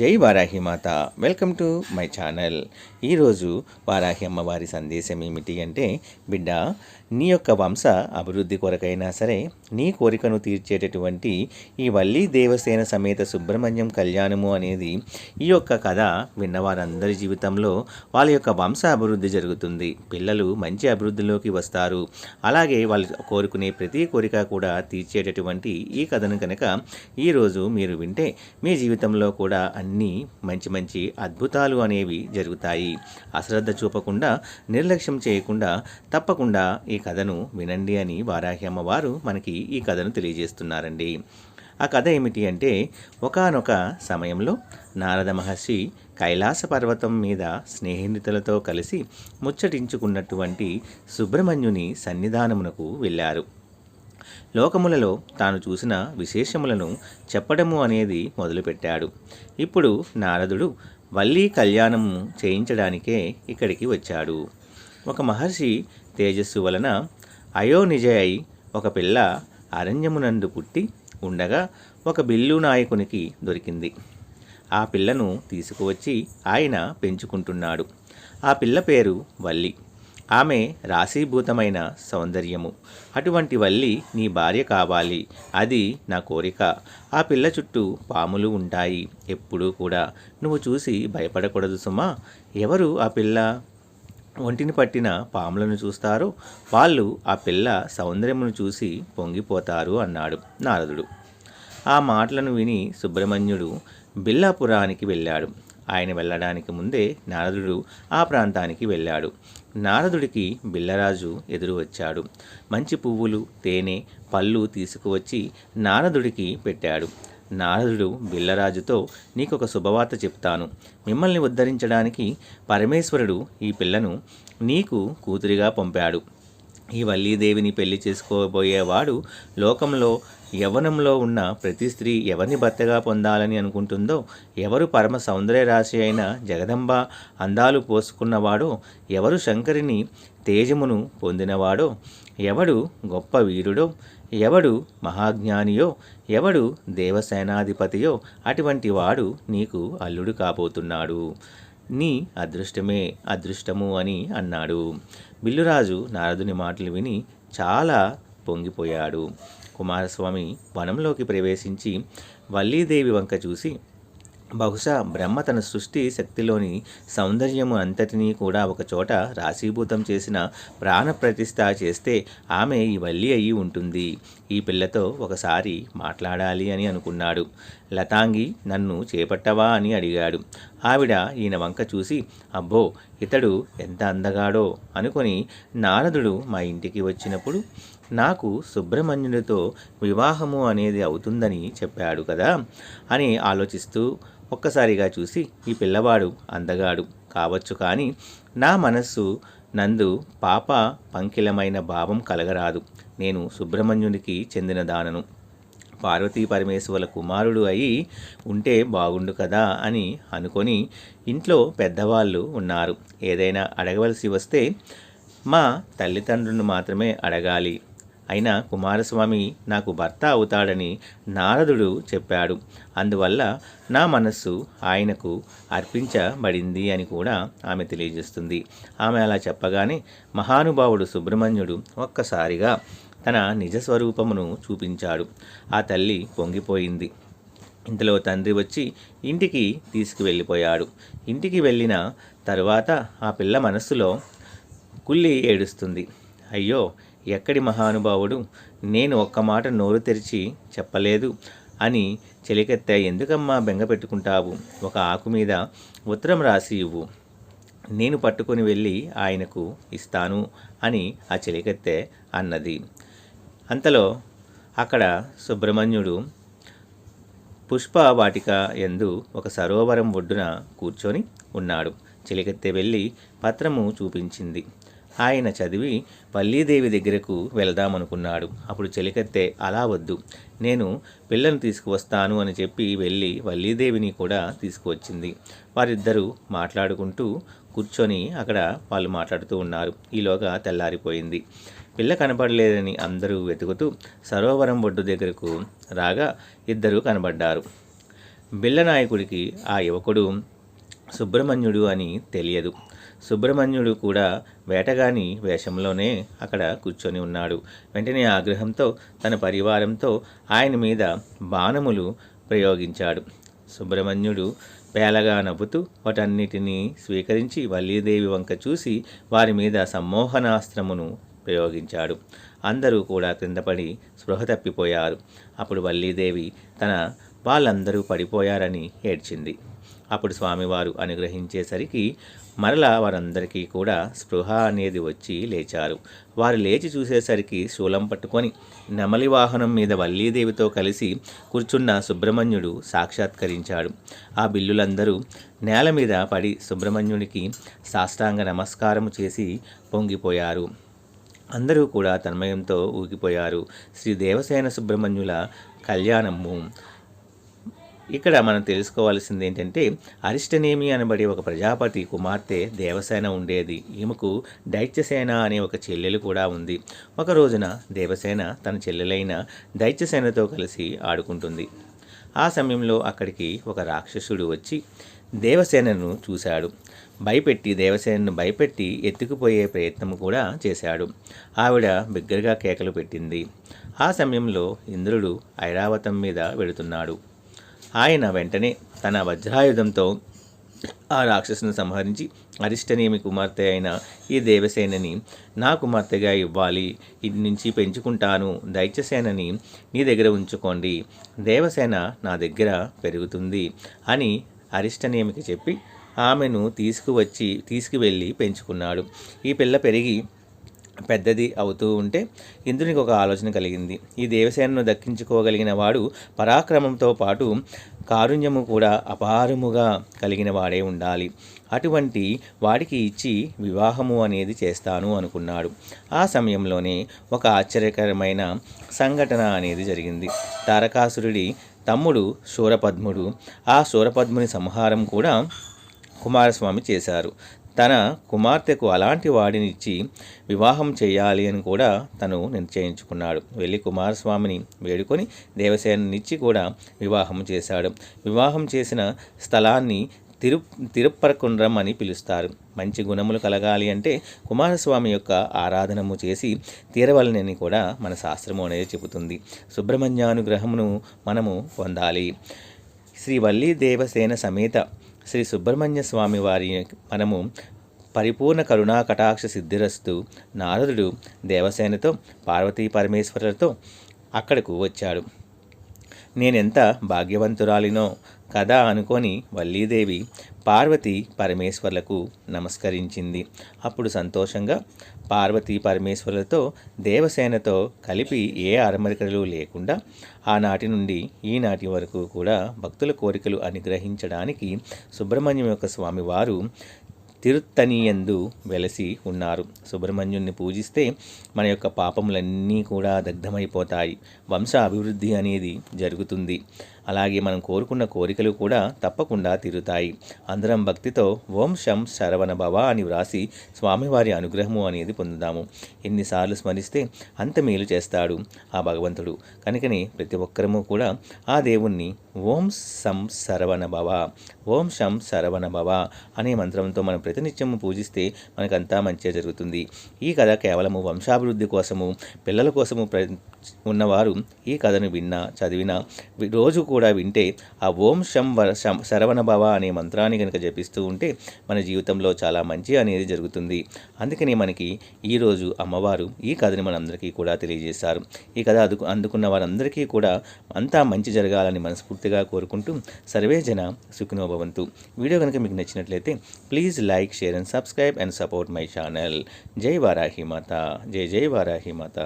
జై వారాహి మాత. Welcome to my channel. ఈరోజు వారాహి అమ్మవారి సందేశం ఏమిటి అంటే బిడ్డ నీ యొక్క వంశ అభివృద్ధి కొరకైనా సరే నీ కోరికను తీర్చేటటువంటి ఈ వల్లి దేవసేన సమేత సుబ్రహ్మణ్యం కళ్యాణము అనేది ఈ యొక్క కథ విన్నవారందరి జీవితంలో వాళ్ళ యొక్క వంశ అభివృద్ధి జరుగుతుంది. పిల్లలు మంచి అభివృద్ధిలోకి వస్తారు. అలాగే వాళ్ళు కోరుకునే ప్రతి కోరిక కూడా తీర్చేటటువంటి ఈ కథను కనుక ఈరోజు మీరు వింటే మీ జీవితంలో కూడా అన్ని అన్నీ మంచి మంచి అద్భుతాలు అనేవి జరుగుతాయి. అశ్రద్ధ చూపకుండా నిర్లక్ష్యం చేయకుండా తప్పకుండా ఈ కథను వినండి అని వారాహి అమ్మవారు మనకి ఈ కథను తెలియజేస్తున్నారండి. ఆ కథ ఏమిటి అంటే ఒకానొక సమయంలో నారద మహర్షి కైలాస పర్వతం మీద స్నేహితులతో కలిసి ముచ్చటించుకున్నటువంటి సుబ్రహ్మణ్యుని సన్నిధానమునకు వెళ్ళారు. లోకములలో తాను చూసిన విశేషములను చెప్పడము అనేది మొదలుపెట్టాడు. ఇప్పుడు నారదుడు వల్లీ కళ్యాణము చేయించడానికే ఇక్కడికి వచ్చాడు. ఒక మహర్షి తేజస్సు వలన అయోనిజయై ఒక పిల్ల అరణ్యమునందు పుట్టి ఉండగా ఒక బిల్లు నాయకునికి దొరికింది. ఆ పిల్లను తీసుకువచ్చి ఆయన పెంచుకుంటున్నాడు. ఆ పిల్ల పేరు వల్లి. ఆమె రాశీభూతమైన సౌందర్యము. అటువంటి వల్లి నీ భార్య కావాలి. అది నా కోరిక. ఆ పిల్ల చుట్టూ పాములు ఉంటాయి. ఎప్పుడూ కూడా. నువ్వు చూసి భయపడకూడదు సుమా. ఎవరు ఆ పిల్ల? ఒంటిని పట్టిన పాములను చూస్తారో? వాళ్ళు ఆ పిల్ల సౌందర్యమును చూసి పొంగిపోతారు అన్నాడు నారదుడు. ఆ మాటలను విని సుబ్రహ్మణ్యుడు బిల్లాపురానికి వెళ్ళాడు. ఆయన వెళ్ళడానికి ముందే నారదుడు ఆ ప్రాంతానికి వెళ్ళాడు. నారదుడికి బిల్లరాజు ఎదురు వచ్చాడు. మంచి పువ్వులు తేనె పళ్ళు తీసుకువచ్చి నారదుడికి పెట్టాడు. నారదుడు బిల్లరాజుతో నీకొక శుభవార్త చెప్తాను. మిమ్మల్ని ఉద్ధరించడానికి పరమేశ్వరుడు ఈ పిల్లను నీకు కూతురిగా పంపాడు. ఈ వల్లీదేవిని పెళ్ళి చేసుకోబోయేవాడు లోకంలో యవ్వనంలో ఉన్న ప్రతి స్త్రీ ఎవరిని భర్తగా పొందాలని అనుకుంటుందో ఎవరు పరమ సౌందర్య రాశి అయిన జగదంబ అందాలు పోసుకున్నవాడో ఎవరు శంకరిని తేజమును పొందినవాడో ఎవడు గొప్ప వీరుడో ఎవడు మహాజ్ఞానియో ఎవడు దేవసేనాధిపతియో అటువంటి వాడు నీకు అల్లుడు కాబోతున్నాడు. నీ అదృష్టమే అదృష్టము అని అన్నాడు. బిల్లురాజు నారదుని మాటలు విని చాలా పొంగిపోయాడు. కుమారస్వామి వనంలోకి ప్రవేశించి వల్లీదేవి వంక చూసి బహుశా బ్రహ్మ తన సృష్టి శక్తిలోని సౌందర్యము అంతటినీ కూడా ఒకచోట రాశీభూతం చేసిన ప్రాణప్రతిష్ఠ చేస్తే ఆమె ఈ వల్లి అయి ఉంటుంది. ఈ పిల్లతో ఒకసారి మాట్లాడాలి అని అనుకున్నాడు. లతాంగి నన్ను చేపట్టవా? అని అడిగాడు. ఆవిడ ఈయన వంక చూసి అబ్బో ఇతడు ఎంత అందగాడో అనుకొని నారదుడు మా ఇంటికి వచ్చినప్పుడు నాకు సుబ్రహ్మణ్యుడితో వివాహము అనేది అవుతుందని చెప్పాడు కదా అని ఆలోచిస్తూ ఒక్కసారిగా చూసి ఈ పిల్లవాడు అందగాడు కావచ్చు కానీ నా మనస్సు నందు పాప పంకిలమైన భావం కలగరాదు. నేను సుబ్రహ్మణ్యునికి చెందిన దానను. పార్వతీ పరమేశ్వరుల కుమారుడు అయి ఉంటే బాగుండు కదా అని అనుకొని ఇంట్లో పెద్దవాళ్ళు ఉన్నారు. ఏదైనా అడగవలసి వస్తే మా తల్లిదండ్రులను మాత్రమే అడగాలి. అయినా కుమారస్వామి నాకు భర్త అవుతాడని నారదుడు చెప్పాడు. అందువల్ల నా మనస్సు ఆయనకు అర్పించబడింది అని కూడా ఆమె తెలియజేస్తుంది. ఆమె అలా చెప్పగానే మహానుభావుడు సుబ్రహ్మణ్యుడు ఒక్కసారిగా తన నిజ స్వరూపమును చూపించాడు. ఆ తల్లి పొంగిపోయింది. ఇంతలో తండ్రి వచ్చి ఇంటికి తీసుకువెళ్ళిపోయాడు. ఇంటికి వెళ్ళిన తరువాత ఆ పిల్ల మనస్సులో కుళ్ళి ఏడుస్తుంది. అయ్యో ఎక్కడి మహానుభావుడు? నేను ఒక్క మాట నోరు తెరిచి చెప్పలేదు అని చెలికెత్త ఎందుకమ్మా బెంగ పెట్టుకుంటావు? ఒక ఆకు మీద ఉత్తరం రాసి ఇవ్వు. నేను పట్టుకొని వెళ్ళి ఆయనకు ఇస్తాను అని ఆ చెలికెత్తె అన్నది. అంతలో అక్కడ సుబ్రహ్మణ్యుడు పుష్ప వాటిక ఎందు ఒక సరోవరం ఒడ్డున కూర్చొని ఉన్నాడు. చెలికెత్తె వెళ్ళి పత్రము చూపించింది. ఆయన చదివి పల్లీదేవి దగ్గరకు వెళదామనుకున్నాడు. అప్పుడు చెలికత్తె అలా వద్దు. నేను పిల్లను తీసుకువస్తాను అని చెప్పి వెళ్ళి వల్లీదేవిని కూడా తీసుకువచ్చింది. వారిద్దరూ మాట్లాడుకుంటూ కూర్చొని అక్కడ వాళ్ళు మాట్లాడుతూ ఉన్నారు. ఈలోగా తెల్లారిపోయింది. పిల్ల కనబడలేదని అందరూ వెతుకుతూ సరోవరం ఒడ్డు దగ్గరకు రాగా ఇద్దరు కనబడ్డారు. బిల్లనాయకుడికి ఆ యువకుడు సుబ్రహ్మణ్యుడు అని తెలియదు. సుబ్రహ్మణ్యుడు కూడా వేటగాని వేషంలోనే అక్కడ కూర్చొని ఉన్నాడు. వెంటనే ఆగ్రహంతో తన పరివారంతో ఆయన మీద బాణములు ప్రయోగించాడు. సుబ్రహ్మణ్యుడు పేలగా నవ్వుతూ వాటన్నిటినీ స్వీకరించి వల్లీదేవి వంక చూసి వారి మీద సమ్మోహనాస్త్రమును ప్రయోగించాడు. అందరూ కూడా క్రిందపడి స్పృహ తప్పిపోయారు. అప్పుడు వల్లీదేవి తన వాళ్ళందరూ పడిపోయారని ఏడ్చింది. అప్పుడు స్వామివారు అనుగ్రహించేసరికి మరలా వారందరికీ కూడా స్పృహ అనేది వచ్చి లేచారు. వారు లేచి చూసేసరికి శూలం పట్టుకొని నెమలి వాహనం మీద వల్లీదేవితో కలిసి కూర్చున్న సుబ్రహ్మణ్యుడు సాక్షాత్కరించాడు. ఆ బిల్లులందరూ నేల మీద పడి సుబ్రహ్మణ్యుడికి సాష్టాంగ నమస్కారం చేసి పొంగిపోయారు. అందరూ కూడా తన్మయంతో ఊగిపోయారు. శ్రీ దేవసేన సుబ్రహ్మణ్యుల కళ్యాణము. ఇక్కడ మనం తెలుసుకోవాల్సింది ఏంటంటే అరిష్టనేమి అనబడే ఒక ప్రజాపతి కుమార్తె దేవసేన ఉండేది. ఈమెకు దైత్యసేన అనే ఒక చెల్లెలు కూడా ఉంది. ఒక రోజున దేవసేన తన చెల్లెలైన దైత్యసేనతో కలిసి ఆడుకుంటుంది. ఆ సమయంలో అక్కడికి ఒక రాక్షసుడు వచ్చి దేవసేనను చూశాడు. భయపెట్టి దేవసేనను భయపెట్టి ఎత్తుకుపోయే ప్రయత్నం కూడా చేశాడు. ఆవిడ బిగ్గరగా కేకలు పెట్టింది. ఆ సమయంలో ఇంద్రుడు ఐరావతం మీద వెళుతున్నాడు. ఆయన వెంటనే తన వజ్రాయుధంతో ఆ రాక్షసును సంహరించి అరిష్టనేమి కుమార్తె అయిన ఈ దేవసేనని నా కుమార్తెగా ఇవ్వాలి. ఇది నుంచి పెంచుకుంటాను. దైత్యసేనని నీ దగ్గర ఉంచుకోండి. దేవసేన నా దగ్గర పెరుగుతుంది అని అరిష్టనేమికి చెప్పి ఆమెను తీసుకువచ్చి తీసుకువెళ్ళి పెంచుకున్నాడు. ఈ పిల్ల పెరిగి పెద్దది అవుతూ ఉంటే ఇంద్రునికి ఒక ఆలోచన కలిగింది. ఈ దేవసేనను దక్కించుకోగలిగిన వాడు పరాక్రమంతో పాటు కారుణ్యము కూడా అపారముగా కలిగిన వాడే ఉండాలి. అటువంటి వాడికి ఇచ్చి వివాహము అనేది చేస్తాను అనుకున్నాడు. ఆ సమయంలోనే ఒక ఆశ్చర్యకరమైన సంఘటన అనేది జరిగింది. తారకాసురుడి తమ్ముడు శూరపద్ముడు ఆ శూరపద్ముని సంహారం కూడా కుమారస్వామి చేశారు. తన కుమార్తెకు అలాంటి వాడినిచ్చి వివాహం చేయాలి అని కూడా తను నిశ్చయించుకున్నాడు. వెళ్ళి కుమారస్వామిని వేడుకొని దేవసేననిచ్చి కూడా వివాహం చేశాడు. వివాహం చేసిన స్థలాన్ని తిరు తిరుప్పరకుండ్రం అని పిలుస్తారు. మంచి గుణములు కలగాలి అంటే కుమారస్వామి యొక్క ఆరాధనము చేసి తీరవలనని కూడా మన శాస్త్రము అనేది చెబుతుంది. సుబ్రహ్మణ్యానుగ్రహమును మనము పొందాలి. శ్రీవల్లీ దేవసేన సమేత శ్రీ సుబ్రహ్మణ్య స్వామి వారి మనము పరిపూర్ణ కరుణా కటాక్ష సిద్ధిరస్తు నారదుడు దేవసేనతో పార్వతీ పరమేశ్వరులతో అక్కడకు వచ్చాడు. నేనెంత భాగ్యవంతురాలినో కదా అనుకొని వల్లీదేవి పార్వతి పరమేశ్వర్లకు నమస్కరించింది. అప్పుడు సంతోషంగా పార్వతీ పరమేశ్వరులతో దేవసేనతో కలిపి ఏ అరమరికలు లేకుండా ఆనాటి నుండి ఈనాటి వరకు కూడా భక్తుల కోరికలు అనుగ్రహించడానికి సుబ్రహ్మణ్యం యొక్క స్వామివారు తిరుత్తనియందు వెలసి ఉన్నారు. సుబ్రహ్మణ్యుణ్ణి పూజిస్తే మన యొక్క పాపములన్నీ కూడా దగ్ధమైపోతాయి. వంశ అభివృద్ధి అనేది జరుగుతుంది. అలాగే మనం కోరుకున్న కోరికలు కూడా తప్పకుండా తీరుతాయి. అందరం భక్తితో ఓం శం శరవణ భవ అని వ్రాసి స్వామివారి అనుగ్రహము అనేది పొందుదాము ఎన్నిసార్లు స్మరిస్తే అంత మేలు చేస్తాడు ఆ భగవంతుడు. కనుకనే ప్రతి ఒక్కరము కూడా ఆ దేవుణ్ణి ఓం సం శరవణ భవ ఓం శం శరవణ భవ అనే మంత్రంతో మనం ప్రతినిత్యము పూజిస్తే మనకంతా మంచిగా జరుగుతుంది. ఈ కథ కేవలము వంశాభివృద్ధి కోసము పిల్లల కోసము ప్ర ఉన్నవారు ఈ కథను విన్నా చదివినా రోజు కూడా వింటే ఆ ఓం శంవర శం శరవణ భవ అనే మంత్రాన్ని కనుక జపిస్తూ ఉంటే మన జీవితంలో చాలా మంచి అనేది జరుగుతుంది. అందుకని మనకి ఈరోజు అమ్మవారు ఈ కథని మనందరికీ కూడా తెలియజేశారు. ఈ కథ అందుకు అందుకున్న వారందరికీ కూడా అంతా మంచి జరగాలని మనస్ఫూర్తిగా కోరుకుంటూ సర్వే జన సుఖినోభవంతు వీడియో కనుక మీకు నచ్చినట్లయితే please like share and subscribe and support my channel. జై వారాహి మాత. జై జై వారాహి మాత.